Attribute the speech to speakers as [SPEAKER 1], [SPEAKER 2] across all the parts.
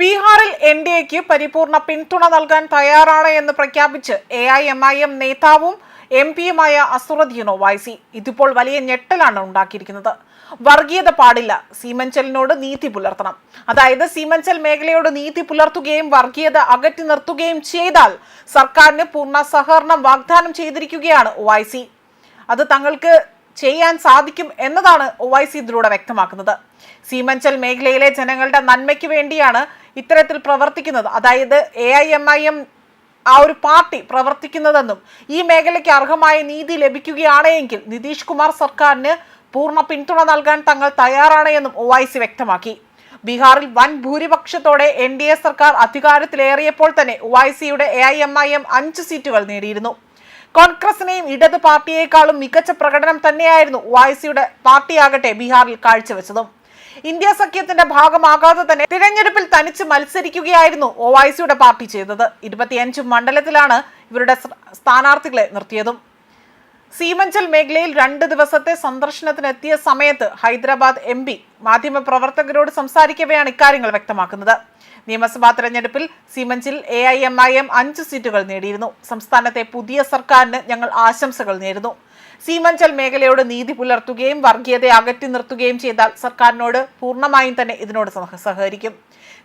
[SPEAKER 1] ബീഹാറിൽ N D എക്ക് പരിപൂർണ പിന്തുണ നൽകാൻ തയ്യാറാണ് എന്ന് പ്രഖ്യാപിച്ച് A I M I M നേതാവും എം പിയുമായ അസുറദ്ദീൻ ഒവൈസി ഇതിപ്പോൾ വലിയ ഞെട്ടലാണ് ഉണ്ടാക്കിയിരിക്കുന്നത്. വർഗീയത പാടില്ല. സീമഞ്ചലിനോട് നീതി പുലർത്തണം. അതായത് സീമഞ്ചൽ മേഖലയോട് നീതി പുലർത്തുകയും വർഗീയത അകറ്റി നിർത്തുകയും ചെയ്താൽ സർക്കാരിന് പൂർണ സഹകരണം വാഗ്ദാനം ചെയ്തിരിക്കുകയാണ് ഒവൈസി അത് തങ്ങൾക്ക് ചെയ്യാൻ സാധിക്കും എന്നതാണ് ഒവൈസി ഇതിലൂടെ വ്യക്തമാക്കുന്നത്. സീമഞ്ചൽ മേഖലയിലെ ജനങ്ങളുടെ നന്മയ്ക്ക് വേണ്ടിയാണ് ഇത്തരത്തിൽ പ്രവർത്തിക്കുന്നത്. അതായത് A I M I M ആ ഒരു പാർട്ടി പ്രവർത്തിക്കുന്നതെന്നും ഈ മേഖലയ്ക്ക് അർഹമായ നീതി ലഭിക്കുകയാണ് എങ്കിൽ നിതീഷ് കുമാർ സർക്കാരിന് പൂർണ പിന്തുണ നൽകാൻ തങ്ങൾ തയ്യാറാണ് എന്നും ഒ ഐ സി വ്യക്തമാക്കി. ബീഹാറിൽ വൻ ഭൂരിപക്ഷത്തോടെ എൻ ഡി എ സർക്കാർ അധികാരത്തിലേറിയപ്പോൾ തന്നെ ഒ ഐ സിയുടെ A I M I M അഞ്ച് സീറ്റുകൾ നേടിയിരുന്നു. കോൺഗ്രസിനെയും ഇടത് പാർട്ടിയേക്കാളും മികച്ച പ്രകടനം തന്നെയായിരുന്നു ഒ ഐ സിയുടെ പാർട്ടിയാകട്ടെ ബീഹാറിൽ കാഴ്ചവെച്ചതും. ഇന്ത്യ സഖ്യത്തിന്റെ ഭാഗമാകാതെ തന്നെ തിരഞ്ഞെടുപ്പിൽ തനിച്ച് മത്സരിക്കുകയായിരുന്നു ഒവൈസിയുടെ പാർട്ടി ചെയ്തത്. ഇരുപത്തിയഞ്ച് മണ്ഡലത്തിലാണ് ഇവരുടെ സ്ഥാനാർത്ഥികളെ നിർത്തിയതും. സീമഞ്ചൽ മേഖലയിൽ രണ്ട് ദിവസത്തെ സന്ദർശനത്തിനെത്തിയ സമയത്ത് ഹൈദരാബാദ് എം മാധ്യമപ്രവർത്തകരോട് സംസാരിക്കവെയാണ് ഇക്കാര്യങ്ങൾ വ്യക്തമാക്കുന്നത്. നിയമസഭാ തെരഞ്ഞെടുപ്പിൽ സീമഞ്ചിൽ A I M I M അഞ്ച് സീറ്റുകൾ നേടിയിരുന്നു. സംസ്ഥാനത്തെ പുതിയ സർക്കാരിന് ഞങ്ങൾ ആശംസകൾ നേരുന്നു. സീമഞ്ചൽ മേഖലയോട് നീതി പുലർത്തുകയും വർഗീയതയെ അകറ്റി നിർത്തുകയും ചെയ്താൽ സർക്കാരിനോട് പൂർണമായും തന്നെ ഇതിനോട് സഹ- സഹകരിക്കും.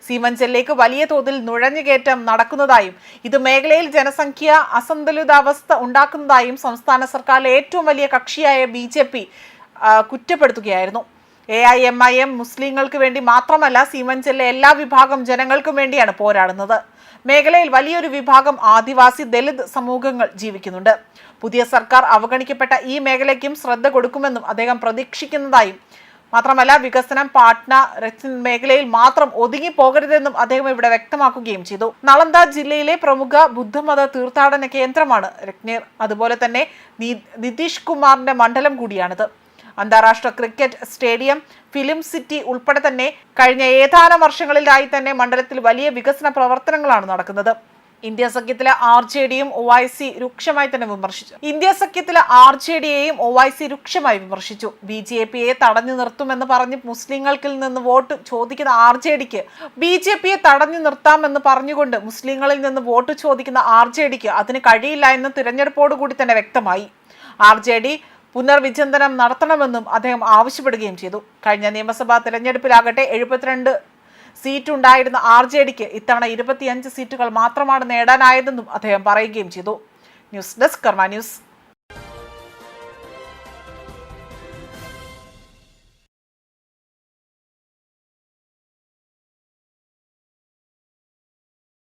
[SPEAKER 1] സീമഞ്ചലിലേക്ക് വലിയ തോതിൽ നുഴഞ്ഞുകയറ്റം നടക്കുന്നതായും ഇത് മേഖലയിൽ ജനസംഖ്യ അസന്തുലിതാവസ്ഥ ഉണ്ടാക്കുന്നതായും സംസ്ഥാന സർക്കാരിലെ ഏറ്റവും വലിയ കക്ഷിയായ B കുറ്റപ്പെടുത്തുകയായിരുന്നു. A I M I M മുസ്ലിങ്ങൾക്ക് വേണ്ടി മാത്രമല്ല സീമഞ്ചലിലെ എല്ലാ വിഭാഗം ജനങ്ങൾക്കും വേണ്ടിയാണ് പോരാടുന്നത്. മേഖലയിൽ വലിയൊരു വിഭാഗം ആദിവാസി ദലിത് സമൂഹങ്ങൾ ജീവിക്കുന്നുണ്ട്. പുതിയ സർക്കാർ അവഗണിക്കപ്പെട്ട ഈ മേഖലയ്ക്കും ശ്രദ്ധ കൊടുക്കുമെന്നും അദ്ദേഹം പ്രതീക്ഷിക്കുന്നതായും. മാത്രമല്ല വികസനം പാട്ന രക്സിൻ മേഖലയിൽ മാത്രം ഒതുങ്ങി പോകരുതെന്നും അദ്ദേഹം ഇവിടെ വ്യക്തമാക്കുകയും ചെയ്തു. നളന്ദ ജില്ലയിലെ പ്രമുഖ ബുദ്ധമത തീർത്ഥാടന കേന്ദ്രമാണ് രജ്ഞീർ അതുപോലെ തന്നെ നിതീഷ് കുമാറിന്റെ മണ്ഡലം കൂടിയാണിത്. അന്താരാഷ്ട്ര ക്രിക്കറ്റ് സ്റ്റേഡിയം ഫിലിം സിറ്റി ഉൾപ്പെടെ തന്നെ കഴിഞ്ഞ ഏതാനും വർഷങ്ങളിലായി തന്നെ മണ്ഡലത്തിൽ വലിയ വികസന പ്രവർത്തനങ്ങളാണ് നടക്കുന്നത്. ഇന്ത്യ സഖ്യത്തിലെ ആർ ജെ ഡിയും ഒ ഐ സി രൂക്ഷമായി തന്നെ വിമർശിച്ചു. ഇന്ത്യ സഖ്യത്തിലെ ആർ ജെ ഡിയെയും ഒ ഐ സി രൂക്ഷമായി വിമർശിച്ചു. ബി ജെ പിയെ തടഞ്ഞു നിർത്തുമെന്ന് പറഞ്ഞ് മുസ്ലിങ്ങൾക്കിൽ നിന്ന് വോട്ട് ചോദിക്കുന്ന ആർ ജെ ഡിക്ക് ബി ജെ പിയെ തടഞ്ഞു നിർത്താമെന്ന് പറഞ്ഞുകൊണ്ട് മുസ്ലിങ്ങളിൽ നിന്ന് വോട്ട് ചോദിക്കുന്ന ആർ ജെ ഡിക്ക് അതിന് കഴിയില്ല എന്ന് തിരഞ്ഞെടുപ്പോടുകൂടി തന്നെ വ്യക്തമായി. ആർ ജെ ഡി പുനർവിചിന്തനം നടത്തണമെന്നും അദ്ദേഹം ആവശ്യപ്പെടുകയും ചെയ്തു. കഴിഞ്ഞ നിയമസഭാ തെരഞ്ഞെടുപ്പിലാകട്ടെ എഴുപത്തിരണ്ട് സീറ്റ് ഉണ്ടായിരുന്ന ആർ ജെ ഡിക്ക് ഇത്തവണ ഇരുപത്തിയഞ്ച് സീറ്റുകൾ മാത്രമാണ് നേടാനായതെന്നും അദ്ദേഹം പറയുകയും ചെയ്തു. News desk Karma news.